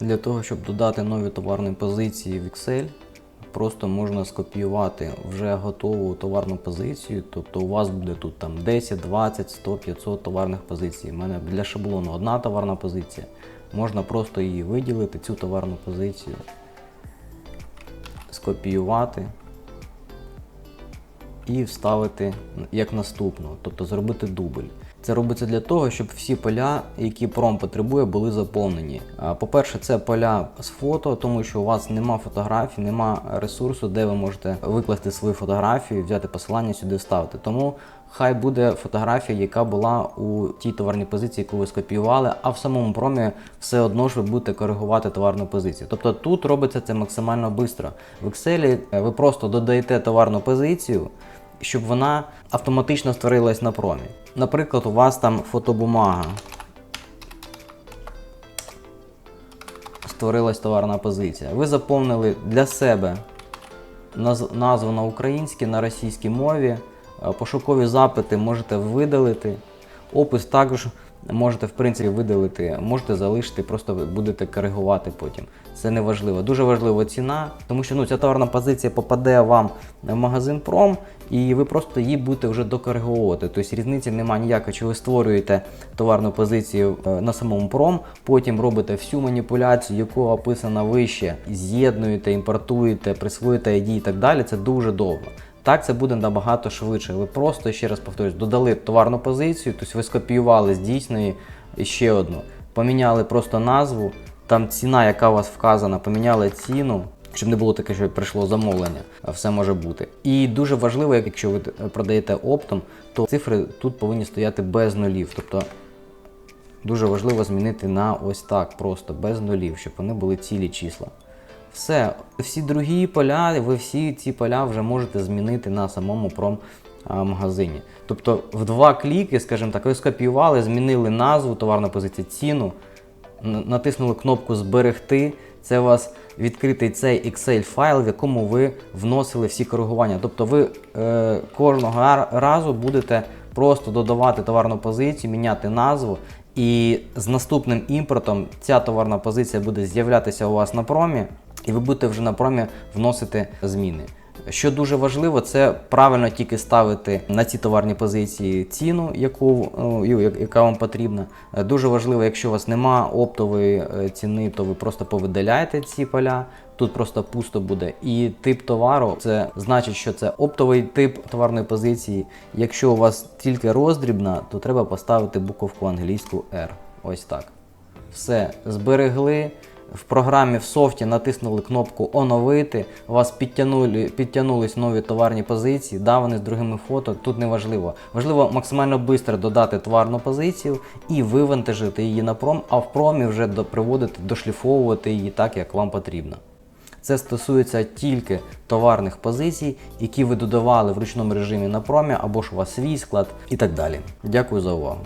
Для того, щоб додати нові товарні позиції в Excel, просто можна скопіювати вже готову товарну позицію. Тобто у вас буде тут там 10, 20, 100, 500 товарних позицій. У мене для шаблону одна товарна позиція. Можна просто її виділити, цю товарну позицію, скопіювати і вставити як наступну, тобто зробити дубль. Це робиться для того, щоб всі поля, які пром потребує, були заповнені. По-перше, це поля з фото, тому що у вас нема фотографій, нема ресурсу, де ви можете викласти свою фотографію, взяти посилання сюди вставити. Тому хай буде фотографія, яка була у тій товарній позиції, яку ви скопіювали, а в самому промі все одно ж ви будете коригувати товарну позицію. Тобто тут робиться це максимально швидко. В Excel е, ви просто додаєте товарну позицію щоб вона автоматично створилась на промі. Наприклад, у вас там фотобумага. Створилась товарна позиція. Ви заповнили для себе назву на українській, на російській мові. Е, Пошукові запити можете видалити. Опис також можете, в принципі, видалити, можете залишити, просто будете коригувати потім. Це не важливо. Дуже важлива ціна, тому що ну, ця товарна позиція попаде вам в магазин Пром, і ви просто її будете вже докориговувати. Тобто різниці немає ніякої, чи ви створюєте товарну позицію е, на самому пром, потім робите всю маніпуляцію, яку описана вище, з'єднуєте, імпортуєте, присвоїте ID і так далі. Це дуже довго. Так це буде набагато швидше. Ви просто ще раз повторюсь, додали товарну позицію, тобто ви скопіювали з дійсної ще одну, поміняли просто назву, там ціна, яка у вас вказана, поміняли ціну. Щоб не було таке, що прийшло замовлення, а все може бути. І дуже важливо, якщо ви продаєте оптом, то цифри тут повинні стояти без нулів. Тобто дуже важливо змінити на ось так, просто без нулів, щоб вони були цілі числа. Все, всі другі поля, ви всі ці поля вже можете змінити на самому пром магазині. Тобто в два кліки, скажімо так, ви скопіювали, змінили назву товарної позиції, ціну, натиснули кнопку Зберегти. Це у вас відкритий цей Excel файл, в якому ви вносили всі коригування. Тобто ви е, кожного разу будете просто додавати товарну позицію, міняти назву. І з наступним імпортом ця товарна позиція буде з'являтися у вас на промі, і ви будете вже на промі вносити зміни. Що дуже важливо, це правильно тільки ставити на ці товарні позиції ціну, яку, яка вам потрібна. Е, Дуже важливо, якщо у вас нема оптової е, ціни, то ви просто повидаляєте ці поля. Тут просто пусто буде. І тип товару це значить, що це оптовий тип товарної позиції. Якщо у вас тільки роздрібна, то треба поставити буковку англійську R. Ось так. Все, зберегли. В програмі в софті натиснули кнопку Оновити. У вас підтягнули, підтягнулись нові товарні позиції. Да, вони з другими фото. Тут не важливо. Важливо максимально швидко додати товарну позицію і вивантажити її на пром, а в промі вже приводити, дошліфовувати її так, як вам потрібно. Це стосується тільки товарних позицій, які ви додавали в ручному режимі на промі, або ж у вас свій склад і так далі. Дякую за увагу.